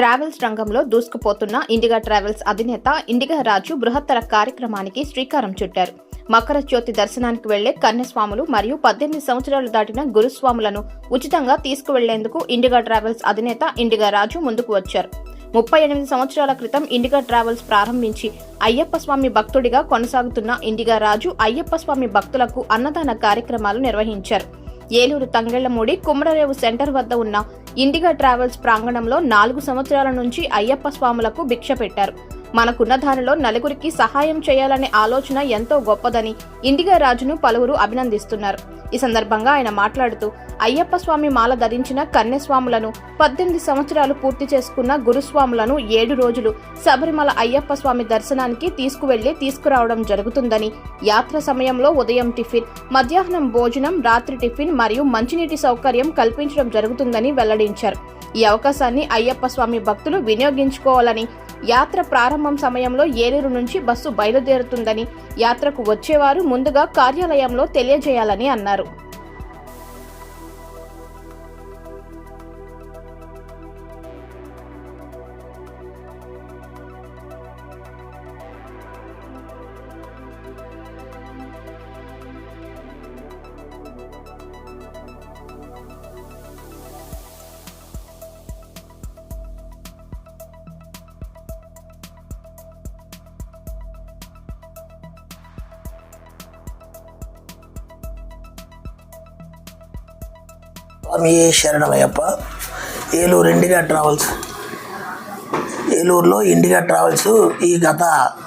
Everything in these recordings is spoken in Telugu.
ట్రావెల్స్ రంగంలో దూసుకుపోతున్న ఇండిగా ట్రావెల్స్ అధినేత ఇండిగా రాజు బృహత్తర కార్యక్రమానికి శ్రీకారం చుట్టారు. మకర జ్యోతి దర్శనానికి వెళ్ళే కన్యస్వాములు మరియు పద్దెనిమిది సంవత్సరాలు దాటిన గురుస్వాములను ఉచితంగా తీసుకువెళ్ళేందుకు ఇండిగా ట్రావెల్స్ అధినేత ఇండిగా రాజు ముందుకు వచ్చారు. ముప్పై ఎనిమిది సంవత్సరాల క్రితం ఇండిగా ట్రావెల్స్ ప్రారంభించి అయ్యప్ప స్వామి భక్తుడిగా కొనసాగుతున్న ఇండిగా రాజు అయ్యప్ప స్వామి భక్తులకు అన్నదాన కార్యక్రమాలు నిర్వహించారు. ఏలూరు తంగెళ్ళమూడి కుమ్మరరేవు సెంటర్ వద్ద ఉన్న ఇండిగా ట్రావెల్స్ ప్రాంగణంలో నాలుగు సంవత్సరాల నుంచి అయ్యప్ప స్వాములకు భిక్ష పెట్టారు. మనకున్న దానిలో నలుగురికి సహాయం చేయాలనే ఆలోచన ఎంతో గొప్పదని ఇండిగా రాజును పలువురు అభినందిస్తున్నారు. ఈ సందర్భంగా ఆయన మాట్లాడుతూ అయ్యప్ప స్వామి మాల ధరించిన కన్యస్వాములను పద్దెనిమిది సంవత్సరాలు పూర్తి చేసుకున్న గురుస్వాములను ఏడు రోజులు శబరిమల అయ్యప్ప స్వామి దర్శనానికి తీసుకువెళ్ళి తీసుకురావడం జరుగుతుందని యాత్ర సమయంలో ఉదయం టిఫిన్ మధ్యాహ్నం భోజనం రాత్రి టిఫిన్ మరియు మంచినీటి సౌకర్యం కల్పించడం జరుగుతుందని వెల్లడించారు. ఈ అవకాశాన్ని అయ్యప్ప స్వామి భక్తులు వినియోగించుకోవాలని. యాత్ర ప్రారంభం సమయంలో ఏలూరు నుంచి బస్సు బయలుదేరుతుందని యాత్రకు వచ్చేవారు ముందుగా కార్యాలయంలో తెలియజేయాలని అన్నారు. స్వామి శరణమయ్యప్ప? Eluru Indiga travels. ఏలూరులో ఇండిగా ట్రావెల్స్ ఈ గత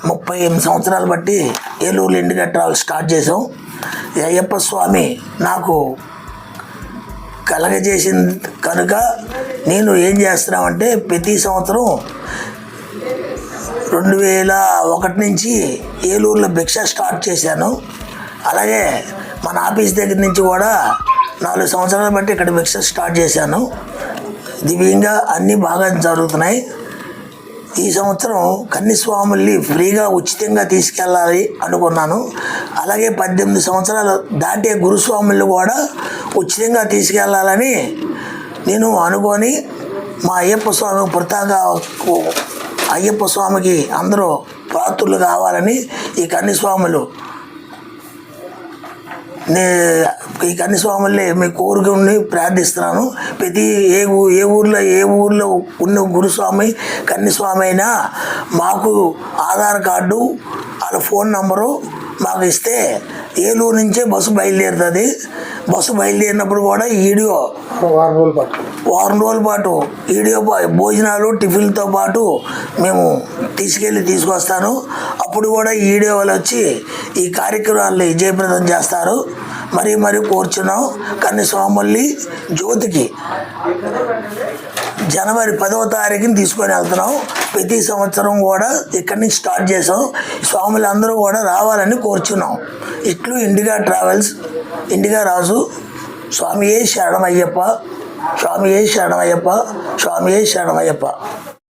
ముప్పై ఎనిమిది సంవత్సరాలు బట్టి ఏలూరులో ఇండిగా ట్రావెల్స్ స్టార్ట్ చేసాం అయ్యప్ప స్వామి నాకు కలగజేసింది కనుక నేను ఏం చేస్తున్నామంటే ప్రతి సంవత్సరం రెండు వేల ఒకటి నుంచి ఏలూరులో భిక్ష స్టార్ట్ చేశాను. అలాగే మన ఆఫీస్ దగ్గర నుంచి కూడా నాలుగు సంవత్సరాలు బట్టి ఇక్కడ మిక్సర్ స్టార్ట్ చేశాను. దివ్యంగా అన్నీ బాగా జరుగుతున్నాయి. ఈ సంవత్సరం కన్నిస్వాముల్ని ఫ్రీగా ఉచితంగా తీసుకెళ్ళాలి అనుకున్నాను. అలాగే పద్దెనిమిది సంవత్సరాలు దాటే గురుస్వాములు కూడా ఉచితంగా తీసుకెళ్ళాలని నేను అనుకొని మా అయ్యప్ప స్వామి పురతాగా అయ్యప్ప స్వామికి అందరూ ప్రాతులు కావాలని ఈ కన్నిస్వాములు నే ఈ కన్నిస్వాముల్ని మీ కోరికని ప్రార్థిస్తున్నాను. ప్రతి ఏ ఊ- ఏ ఊర్లో ఏ ఊర్లో ఉన్న గురుస్వామి కన్యస్వామి అయినా మాకు ఆధార్ కార్డు వాళ్ళ ఫోన్ నంబరు మాకు ఇస్తే ఏలూరు నుంచే బస్సు బయలుదేరుతుంది. బస్సు బయలుదేరినప్పుడు కూడా ఈ వీడియో వారం రోజుల పాటు. వారం రోజుల పాటు వీడియో ప- భోజనాలు టిఫిన్లతో పాటు మేము తీసుకెళ్ళి తీసుకొస్తాను. అప్పుడు కూడా ఈ వీడియో వాళ్ళు వచ్చి ఈ కార్యక్రమాన్ని విజయప్రదం చేస్తారు. మరీ మరీ కోరుచున్నాం. కానీ స్వాముల్ని జ్యోతికి జనవరి పదవ తారీఖుని తీసుకొని వెళ్తున్నాం. ప్రతి సంవత్సరం కూడా ఇక్కడి నుంచి స్టార్ట్ చేసాం. స్వాములు అందరూ కూడా రావాలని కోరుచున్నాం. ఇట్లు ఇండిగా ట్రావెల్స్ ఇండిగా రాజు స్వామియే శరణమయ్యప్ప స్వామియే శరణమయ్యప్ప స్వామియే శరణమయ్యప్ప.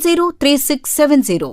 703670.